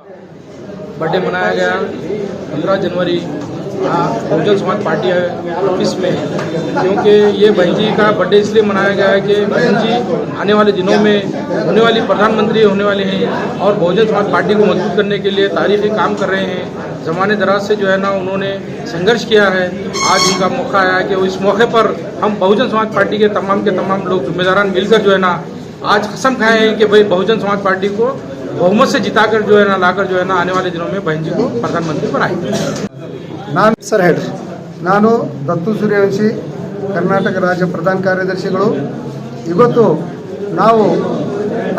Birthday मनाया गया। पंद्रह जनवरी। बहुजन समाज पार्टी ऑफ़िस में। क्योंकि ये बहन जी का बर्थडे इसलिए मनाया गया है कि बहन जी आने वाले दिनों में होने वाली प्रधानमंत्री होने वाले हैं और बहुजन समाज पार्टी को मज़बूत करने के लिए तारीखी काम कर रहे हैं। जमाने दराज से जो है ना, उन्होंने संघर्ष किया है। आज उनका मौका आया कि इस मौके पर हम बहुजन समाज पार्टी के तमाम के तमाम लोग, जिम्मेदारान मिलकर जो है ना, आज कसम खाए हैं कि भाई बहुजन समाज पार्टी को बहुमत से जिताकर जो है ना लाकर जो है ना आने वाले दिनों में बहन जी को प्रधानमंत्री बनाएंगे ನಾನು ಸರ್ ಹೇಳ್ರಿ ನಾನು ದತ್ತು ಸೂರ್ಯವಂಶಿ ಕರ್ನಾಟಕ ರಾಜ್ಯ ಪ್ರಧಾನ ಕಾರ್ಯದರ್ಶಿಗಳು ಇವತ್ತು ನಾವು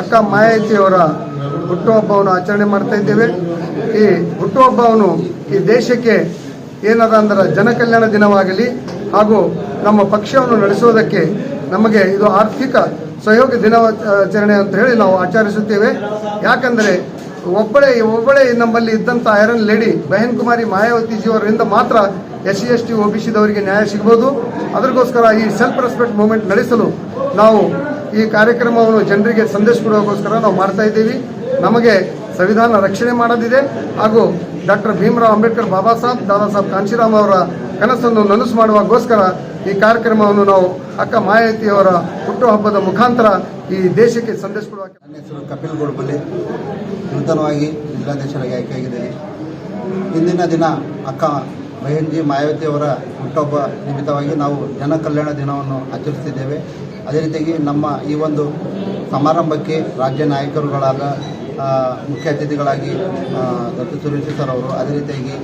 ಅಕ್ಕ ಮಾಯಾವತಿಯವರ ಹುಟ್ಟುಹಬ್ಬವನ್ನು ಆಚರಣೆ ಮಾಡ್ತಾ ಇದ್ದೇವೆ ಈ ಹುಟ್ಟುಹಬ್ಬವನ್ನು ಈ ದೇಶಕ್ಕೆ ಏನದ ಅಂದ್ರೆ ಜನಕಲ್ಯಾಣ ದಿನವಾಗಲಿ ಹಾಗೂ ನಮ್ಮ ಪಕ್ಷವನ್ನು ನಡೆಸುವುದಕ್ಕೆ ನಮಗೆ ಇದು ಆರ್ಥಿಕ ಸಹಯೋಗ ದಿನಾಚರಣೆ ಅಂತ ಹೇಳಿ ನಾವು ಆಚರಿಸುತ್ತೇವೆ. ಯಾಕಂದರೆ ಒಬ್ಬಳೇ ಒಬ್ಬಳೇ ನಮ್ಮಲ್ಲಿ ಇದ್ದಂಥ ಐರನ್ ಲೇಡಿ ಬಹನ್ ಕುಮಾರಿ ಮಾಯಾವತಿಜಿಯವರಿಂದ ಮಾತ್ರ S C S T, O B ಸಿದವರಿಗೆ ನ್ಯಾಯ ಸಿಗ್ಬೋದು. ಅದಕ್ಕೋಸ್ಕರ ಈ ಸೆಲ್ಫ್ ರೆಸ್ಪೆಕ್ಟ್ ಮೂವ್ಮೆಂಟ್ ನಡೆಸಲು ನಾವು ಈ ಕಾರ್ಯಕ್ರಮವನ್ನು ಜನರಿಗೆ ಸಂದೇಶ ಕೊಡೋಕ್ಕೋಸ್ಕರ ನಾವು ಮಾಡ್ತಾ ಇದ್ದೀವಿ. ನಮಗೆ ಸಂವಿಧಾನ ರಕ್ಷಣೆ ಮಾಡೋದಿದೆ. ಹಾಗೂ ಡಾಕ್ಟರ್ ಭೀಮರಾವ್ ಅಂಬೇಡ್ಕರ್ ಬಾಬಾ ಸಾಹೇಬ್, ದಾದಾ ಸಾಹೇಬ್ ಕಾಂಶಿರಾಮ್ ಅವರ ಕನಸನ್ನು ನನಸು ಮಾಡುವಗೋಸ್ಕರ ಈ ಕಾರ್ಯಕ್ರಮವನ್ನು ನಾವು ಅಕ್ಕ ಮಾಯಾವತಿಯವರ ಹುಟ್ಟುಹಬ್ಬದ ಮುಖಾಂತರ ಈ ದೇಶಕ್ಕೆ ಸಂದೇಶ ಕೊಡುವ ನನ್ನ ಹೆಸರು ಕಪಿಲ್ ಗೋಡ್ಬಲ್ಲಿ ನೂತನವಾಗಿ ಜಿಲ್ಲಾಧ್ಯಕ್ಷರಾಗಿ ಆಯ್ಕೆಯಾಗಿದ್ದೇನೆ ಇಂದಿನ ದಿನ ಅಕ್ಕ ಬಹನ್ಜಿ ಮಾಯಾವತಿಯವರ ಹುಟ್ಟುಹಬ್ಬ ನಿಮಿತ್ತವಾಗಿ ನಾವು ಜನ ಕಲ್ಯಾಣ ದಿನವನ್ನು ಆಚರಿಸ್ತಿದ್ದೇವೆ ಅದೇ ರೀತಿಯಾಗಿ ನಮ್ಮ ಈ ಒಂದು ಸಮಾರಂಭಕ್ಕೆ ರಾಜ್ಯ ನಾಯಕರುಗಳಾದ ಮುಖ್ಯ ಅತಿಥಿಗಳಾಗಿ ದತ್ತು ಸುರೇಶ್ ಸರ್ ಅವರು, ಅದೇ ರೀತಿಯಾಗಿ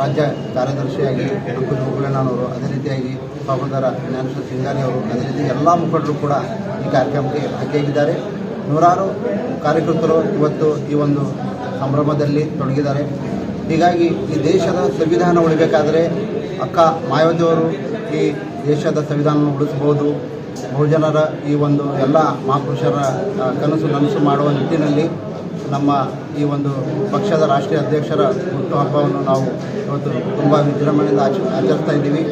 ರಾಜ್ಯ ಕಾರ್ಯದರ್ಶಿಯಾಗಿ ಅಂಕುಶ್ ಮುಗುಳಣ್ಣನವರು ಅದೇ ರೀತಿಯಾಗಿ ಸಹೋದರ ಜ್ಞಾನೇಶ್ವರ ಸಿಂಗಾರಿ ಅವರು, ಅದೇ ರೀತಿ ಎಲ್ಲ ಮುಖಂಡರು ಕೂಡ ಈ ಕಾರ್ಯಕ್ರಮಕ್ಕೆ ಭಾಗಿಯಾಗಿದ್ದಾರೆ ನೂರಾರು ಕಾರ್ಯಕರ್ತರು ಇವತ್ತು ಈ ಒಂದು ಸಂಭ್ರಮದಲ್ಲಿ ತೊಡಗಿದ್ದಾರೆ. ಹೀಗಾಗಿ ಈ ದೇಶದ ಸಂವಿಧಾನ ಉಳಿಬೇಕಾದರೆ ಅಕ್ಕ ಮಾಯಾವತಿಯವರು ಈ ದೇಶದ ಸಂವಿಧಾನವನ್ನು ಉಳಿಸಬಹುದು. ಬಹುಜನರ ಈ ಒಂದು ಎಲ್ಲ ಮಹಾಪುರುಷರ ಕನಸು ನನಸು ಮಾಡುವ ನಿಟ್ಟಿನಲ್ಲಿ ನಮ್ಮ ಈ ಒಂದು ಪಕ್ಷದ ರಾಷ್ಟ್ರೀಯ ಅಧ್ಯಕ್ಷರ ಹುಟ್ಟುಹಬ್ಬವನ್ನು ನಾವು ಇವತ್ತು ತುಂಬ ವಿಜೃಂಭಣೆಯಿಂದ ಆಚ, ಆಚರಿಸ್ತಾ ಇದ್ದೀವಿ.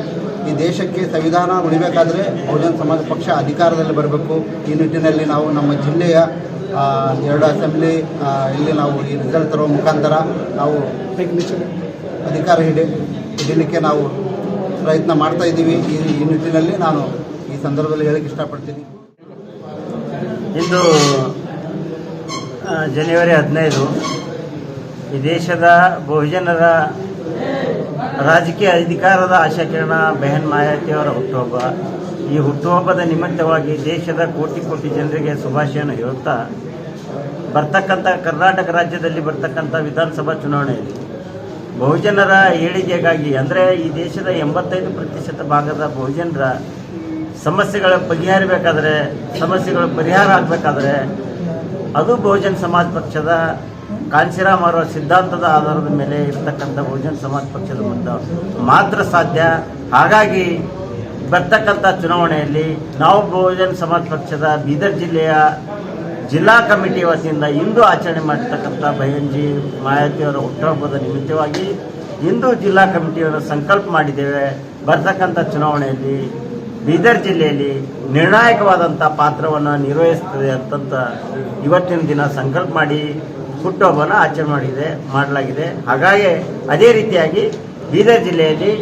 ಈ ದೇಶಕ್ಕೆ ಸಂವಿಧಾನ ಉಳಿಬೇಕಾದರೆ ಬಹುಜನ ಸಮಾಜ ಪಕ್ಷ ಅಧಿಕಾರದಲ್ಲಿ ಬರಬೇಕು. ಈ ನಿಟ್ಟಿನಲ್ಲಿ ನಾವು ನಮ್ಮ ಜಿಲ್ಲೆಯ ಎರಡು ಅಸೆಂಬ್ಲಿ ಇಲ್ಲಿ ನಾವು ಈ ರಿಸಲ್ಟ್ ತರುವ ಮುಖಾಂತರ ನಾವು ಅಧಿಕಾರ ಹಿಡಿ, ಹಿಡಿಲಿಕ್ಕೆ ನಾವು ಪ್ರಯತ್ನ ಮಾಡ್ತಾ ಇದ್ದೀವಿ. ಈ ಈ ನಿಟ್ಟಿನಲ್ಲಿ ನಾನು ಈ ಸಂದರ್ಭದಲ್ಲಿ ಹೇಳಕ್ಕೆ ಇಷ್ಟಪಡ್ತೀನಿ. ಇಂದು ಜನವರಿ ಹದಿನೈದು, ಈ ದೇಶದ ಬಹುಜನರ ರಾಜಕೀಯ ಅಧಿಕಾರದ ಆಶಾಕಿರಣ ಬೆಹನ್ ಮಾಯಾವತಿಯವರ ಹುಟ್ಟುಹಬ್ಬ. ಈ ಹುಟ್ಟುಹಬ್ಬದ ನಿಮಿತ್ತವಾಗಿ ದೇಶದ ಕೋಟಿ ಕೋಟಿ ಜನರಿಗೆ ಶುಭಾಶಯನ ಹೇಳುತ್ತಾ, ಬರ್ತಕ್ಕಂಥ ಕರ್ನಾಟಕ ರಾಜ್ಯದಲ್ಲಿ ಬರ್ತಕ್ಕಂಥ ವಿಧಾನಸಭಾ ಚುನಾವಣೆಯಲ್ಲಿ ಬಹುಜನರ ಏಳಿಗೆಗಾಗಿ, ಅಂದರೆ ಈ ದೇಶದ ಎಂಬತ್ತೈದು ಪ್ರತಿಶತ ಭಾಗದ ಬಹುಜನರ ಸಮಸ್ಯೆಗಳ ಬಗೆಹರಿಬೇಕಾದ್ರೆ, ಸಮಸ್ಯೆಗಳ ಪರಿಹಾರ ಆಗಬೇಕಾದ್ರೆ ಅದು ಬಹುಜನ್ ಸಮಾಜ ಪಕ್ಷದ ಕಾಂಶಿರಾಮ್ ಅವರ ಸಿದ್ಧಾಂತದ ಆಧಾರದ ಮೇಲೆ ಇರ್ತಕ್ಕಂಥ ಬಹುಜನ್ ಸಮಾಜ ಪಕ್ಷದ ಮುಂದೆ ಮಾತ್ರ ಸಾಧ್ಯ. ಹಾಗಾಗಿ ಬರ್ತಕ್ಕಂಥ ಚುನಾವಣೆಯಲ್ಲಿ ನಾವು ಬಹುಜನ್ ಸಮಾಜ ಪಕ್ಷದ ಬೀದರ್ ಜಿಲ್ಲೆಯ ಜಿಲ್ಲಾ ಕಮಿಟಿ ವತಿಯಿಂದ ಇಂದು ಆಚರಣೆ ಮಾಡಿರ್ತಕ್ಕಂಥ ಬಯಂಜಿ ಮಾಯಾವತಿಯವರ ಹುಟ್ಟುಹಬ್ಬದ ನಿಮಿತ್ತವಾಗಿ ಇಂದು ಜಿಲ್ಲಾ ಕಮಿಟಿಯವರು ಸಂಕಲ್ಪ ಮಾಡಿದ್ದೇವೆ. ಬರ್ತಕ್ಕಂಥ ಚುನಾವಣೆಯಲ್ಲಿ ಬೀದರ್ ಜಿಲ್ಲೆಯಲ್ಲಿ ನಿರ್ಣಾಯಕವಾದಂಥ ಪಾತ್ರವನ್ನು ನಿರ್ವಹಿಸ್ತದೆ ಅಂತಂತ ಇವತ್ತಿನ ದಿನ ಸಂಕಲ್ಪ ಮಾಡಿ ಹುಟ್ಟುಹಬ್ಬನ ಆಚರಣೆ ಮಾಡಿದೆ, ಮಾಡಲಾಗಿದೆ. ಹಾಗಾಗಿ ಅದೇ ರೀತಿಯಾಗಿ ಬೀದರ್ ಜಿಲ್ಲೆಯಲ್ಲಿ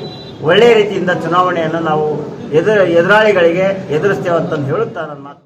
ಒಳ್ಳೆಯ ರೀತಿಯಿಂದ ಚುನಾವಣೆಯನ್ನು ನಾವು ಎದುರು, ಎದುರಾಳಿಗಳಿಗೆ ಎದುರಿಸ್ತೇವೆ ಅಂತಂದು ಹೇಳುತ್ತಾ ನನ್ನ ಮಾತು.